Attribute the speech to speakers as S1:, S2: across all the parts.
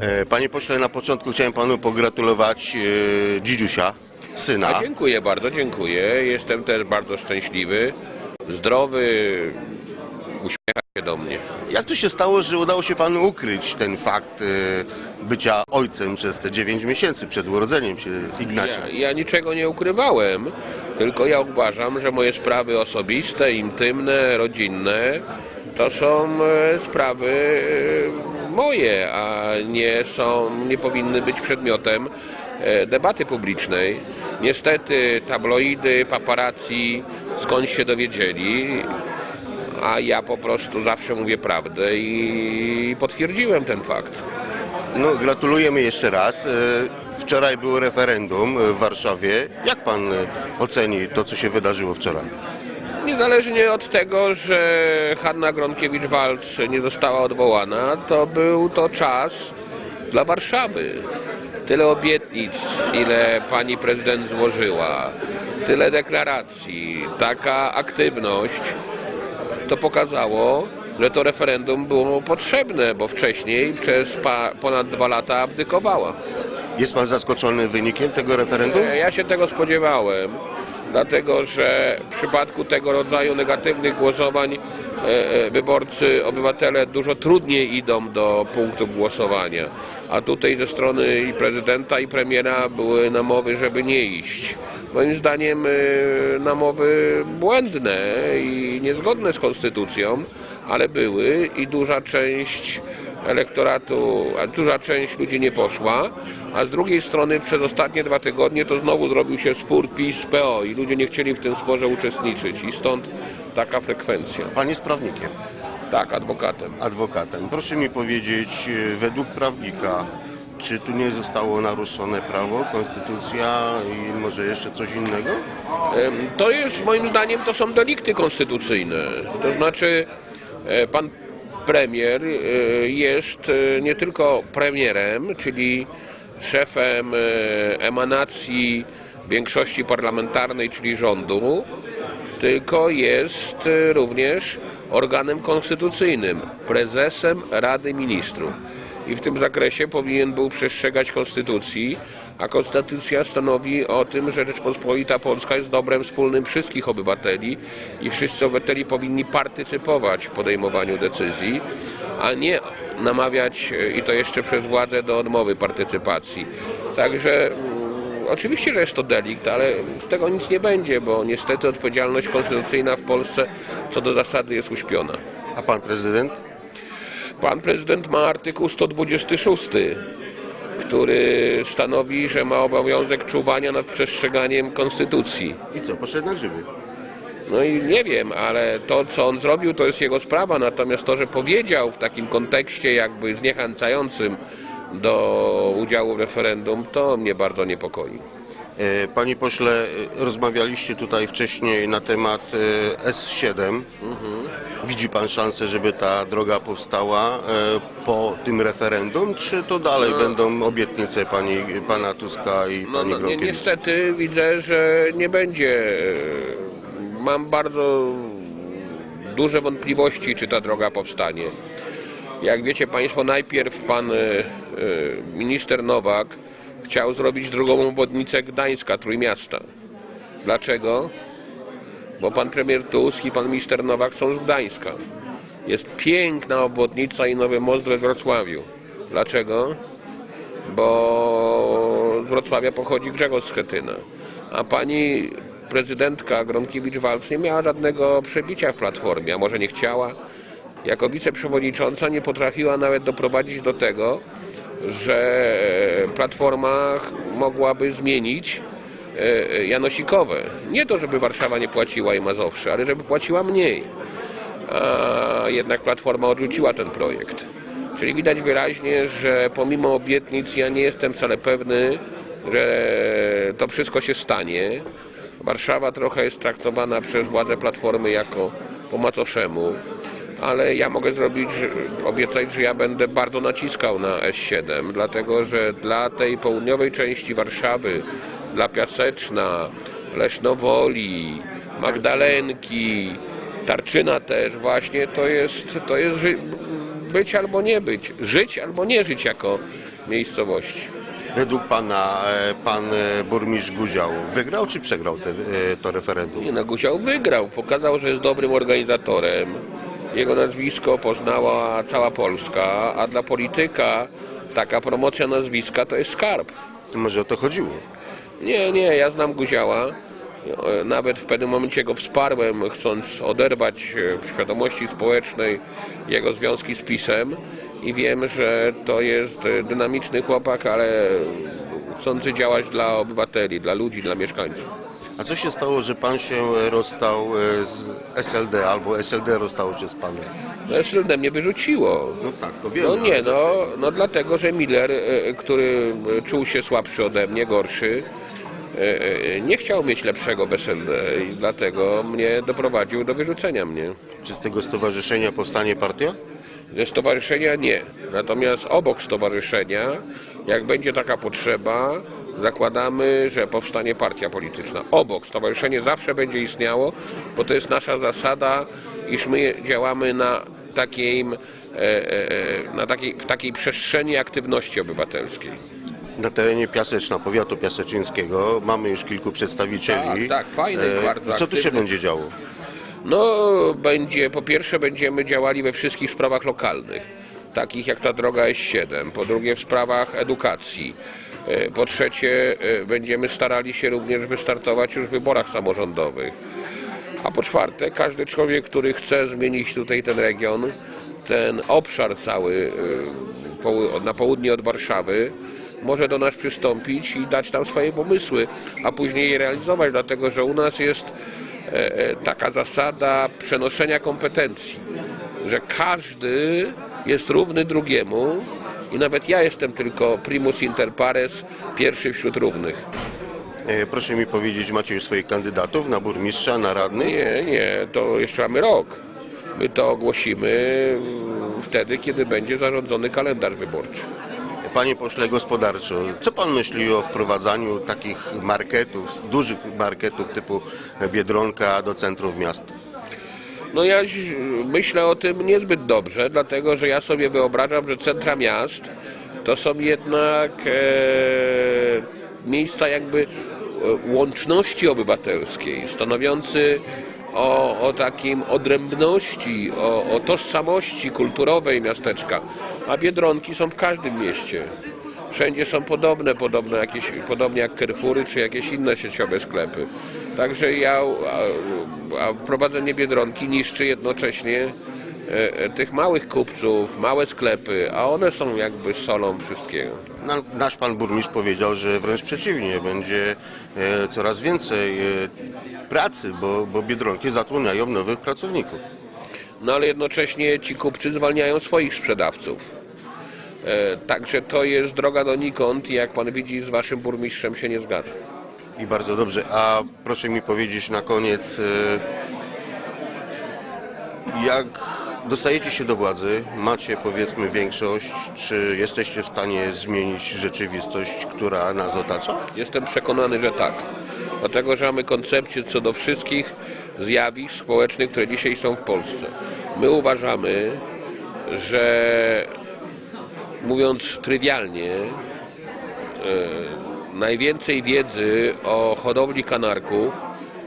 S1: E, Panie pośle, na początku chciałem panu pogratulować e, dzidziusia, syna.
S2: A dziękuję bardzo, dziękuję. Jestem też bardzo szczęśliwy, zdrowy, uśmiecha się do mnie.
S1: Jak to się stało, że udało się panu ukryć ten fakt e, bycia ojcem przez te 9 miesięcy przed urodzeniem się Ignacia?
S2: Ja, ja niczego nie ukrywałem, tylko ja uważam, że moje sprawy osobiste, intymne, rodzinne to są e, sprawy moje, a nie są, nie powinny być przedmiotem e, debaty publicznej. Niestety tabloidy, paparazzi skąd się dowiedzieli, a ja po prostu zawsze mówię prawdę i potwierdziłem ten fakt.
S1: No, gratulujemy jeszcze raz. E, Wczoraj było referendum w Warszawie. Jak pan oceni to, co się wydarzyło wczoraj?
S2: Niezależnie od tego, że Hanna Gronkiewicz-Waltz nie została odwołana, to był to czas dla Warszawy. Tyle obietnic, ile pani prezydent złożyła, tyle deklaracji, taka aktywność, to pokazało, że to referendum było potrzebne, bo wcześniej przez ponad dwa lata abdykowała.
S1: Jest pan zaskoczony wynikiem tego referendum?
S2: Ja się tego spodziewałem, dlatego że w przypadku tego rodzaju negatywnych głosowań e, e, wyborcy, obywatele dużo trudniej idą do punktu głosowania. A tutaj ze strony i prezydenta i premiera były namowy, żeby nie iść. Moim zdaniem e, namowy błędne i niezgodne z konstytucją, ale były i duża część elektoratu, a duża część ludzi nie poszła, a z drugiej strony przez ostatnie dwa tygodnie to znowu zrobił się spór PiS-PO i ludzie nie chcieli w tym sporze uczestniczyć i stąd taka frekwencja.
S1: Pan jest prawnikiem,
S2: Tak, adwokatem.
S1: adwokatem. Proszę mi powiedzieć, e, według prawnika, czy tu nie zostało naruszone prawo, konstytucja i może jeszcze coś innego?
S2: To jest, moim zdaniem, to są delikty konstytucyjne. To znaczy, e, pan premier e, jest e, nie tylko premierem, czyli szefem e, emanacji większości parlamentarnej, czyli rządu, tylko jest również organem konstytucyjnym, prezesem Rady Ministrów. I w tym zakresie powinien był przestrzegać konstytucji, a konstytucja stanowi o tym, że Rzeczpospolita Polska jest dobrem wspólnym wszystkich obywateli i wszyscy obywateli powinni partycypować w podejmowaniu decyzji, a nie namawiać i to jeszcze przez władzę do odmowy partycypacji. Także mm, Oczywiście, że jest to delikt, ale z tego nic nie będzie, bo niestety odpowiedzialność konstytucyjna w Polsce co do zasady jest uśpiona.
S1: A pan prezydent?
S2: Pan prezydent ma artykuł 126, który stanowi, że ma obowiązek czuwania nad przestrzeganiem konstytucji.
S1: I co, poszedł na grzyby?
S2: No i nie wiem, ale to, co on zrobił, to jest jego sprawa. Natomiast to, że powiedział w takim kontekście jakby zniechęcającym do udziału w referendum, to mnie bardzo niepokoi.
S1: E, Panie pośle, e, rozmawialiście tutaj wcześniej na temat e, S7. Widzi pan szansę, żeby ta droga powstała e, po tym referendum, czy to dalej będą obietnice pani, pana Tuska i
S2: No,
S1: pani
S2: no
S1: Gronkiewicz?
S2: niestety widzę, że nie będzie. Mam bardzo duże wątpliwości, czy ta droga powstanie. Jak wiecie Państwo, najpierw pan e, e, minister Nowak chciał zrobić drugą obwodnicę Gdańska, Trójmiasta. Dlaczego? Bo pan premier Tusk i pan minister Nowak są z Gdańska. Jest piękna obwodnica i nowy most we Wrocławiu. Dlaczego? bo z Wrocławia pochodzi Grzegorz Schetyna. A pani prezydentka Gronkiewicz-Waltz nie miała żadnego przebicia w Platformie, a może nie chciała. Jako wiceprzewodnicząca nie potrafiła nawet doprowadzić do tego, że Platforma mogłaby zmienić Janosikowe. Nie to, żeby Warszawa nie płaciła i Mazowsze, ale żeby płaciła mniej a jednak Platforma odrzuciła ten projekt. Czyli widać wyraźnie, że pomimo obietnic ja nie jestem wcale pewny, że to wszystko się stanie. Warszawa trochę jest traktowana przez władze Platformy jako po macoszemu, ale ja mogę zrobić, obiecać, że ja będę bardzo naciskał na S7, dlatego że dla tej południowej części Warszawy, dla Piaseczna, Lesznowoli, Magdalenki, Tarczyna też właśnie to jest, to jest być albo nie być, żyć albo nie żyć jako miejscowości.
S1: Według pana e, pan e, burmistrz Guział wygrał czy przegrał te, e, to referendum?
S2: Nie, no Guział wygrał, pokazał, że jest dobrym organizatorem. Jego nazwisko poznała cała Polska, a dla polityka taka promocja nazwiska to jest skarb.
S1: To może o to chodziło.
S2: Nie, nie, ja znam Guziała. Nawet w pewnym momencie go wsparłem, chcąc oderwać e, w świadomości społecznej jego związki z PiSem. I wiem, że to jest e, dynamiczny chłopak, ale chcący działać dla obywateli, dla ludzi, dla mieszkańców.
S1: A co się stało, że pan się e, rozstał e, z SLD albo SLD rozstało się z panem?
S2: No, SLD mnie wyrzuciło.
S1: No tak, to wiem.
S2: No nie, no, no dlatego, że Miller, e, który czuł się słabszy ode mnie, gorszy, nie chciał mieć lepszego bez SLD i dlatego mnie doprowadził do wyrzucenia mnie.
S1: Czy z tego stowarzyszenia powstanie partia?
S2: Ze stowarzyszenia nie. Natomiast obok stowarzyszenia, jak będzie taka potrzeba, zakładamy, że powstanie partia polityczna. Obok stowarzyszenie zawsze będzie istniało, bo to jest nasza zasada, iż my działamy na takiej, e, e, na takiej, w takiej przestrzeni aktywności obywatelskiej.
S1: Na terenie Piaseczna, powiatu piaseczyńskiego mamy już kilku przedstawicieli.
S2: Tak, tak, fajny,
S1: E,
S2: bardzo
S1: Co tu się
S2: aktywny.
S1: będzie działo?
S2: No, będzie, po pierwsze będziemy działali we wszystkich sprawach lokalnych, takich jak ta droga S7, po drugie w sprawach edukacji, e, po trzecie e, będziemy starali się również wystartować już w wyborach samorządowych, a po czwarte każdy człowiek, który chce zmienić tutaj ten region, ten obszar cały e, na południe od Warszawy, może do nas przystąpić i dać tam swoje pomysły, a później je realizować, dlatego że u nas jest e, e, taka zasada przenoszenia kompetencji, że każdy jest równy drugiemu i nawet ja jestem tylko primus inter pares, pierwszy wśród równych.
S1: E, Proszę mi powiedzieć, macie już swoich kandydatów na burmistrza, na radnych?
S2: Nie, nie, to jeszcze mamy rok. My to ogłosimy wtedy, kiedy będzie zarządzony kalendarz wyborczy.
S1: Panie pośle gospodarczo, co pan myśli o wprowadzaniu takich marketów, dużych marketów typu Biedronka do centrów miast?
S2: No ja myślę o tym niezbyt dobrze, dlatego że ja sobie wyobrażam, że centra miast to są jednak e, miejsca jakby e, łączności obywatelskiej, stanowiący o, o takim odrębności, o, o tożsamości kulturowej miasteczka, a Biedronki są w każdym mieście. Wszędzie są podobne, podobne jakieś, podobnie jak Carrefoury czy jakieś inne sieciowe sklepy. Także ja, a, a wprowadzenie Biedronki niszczy jednocześnie e, e, tych małych kupców, małe sklepy, a one są jakby solą wszystkiego.
S1: Na- Nasz pan burmistrz powiedział, że wręcz przeciwnie, będzie e, coraz więcej pracy, bo, bo Biedronki zatrudniają nowych pracowników.
S2: No ale jednocześnie ci kupcy zwalniają swoich sprzedawców. Także to jest droga donikąd i jak pan widzi z waszym burmistrzem się nie zgadza.
S1: I bardzo dobrze. A proszę mi powiedzieć na koniec, e, jak dostajecie się do władzy, macie powiedzmy większość, czy jesteście w stanie zmienić rzeczywistość, która nas otacza?
S2: Jestem przekonany, że tak. Dlatego, że mamy koncepcję co do wszystkich zjawisk społecznych, które dzisiaj są w Polsce. My uważamy, że mówiąc trywialnie, e, najwięcej wiedzy o hodowli kanarków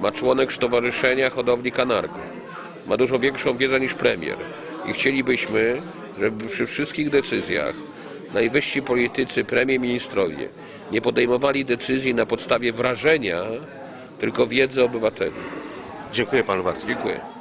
S2: ma członek Stowarzyszenia Hodowli Kanarków. Ma dużo większą wiedzę niż premier. I chcielibyśmy, żeby przy wszystkich decyzjach najwyżsi politycy, premie, ministrowie nie podejmowali decyzji na podstawie wrażenia, tylko wiedzy obywateli.
S1: Dziękuję panu bardzo.
S2: Dziękuję.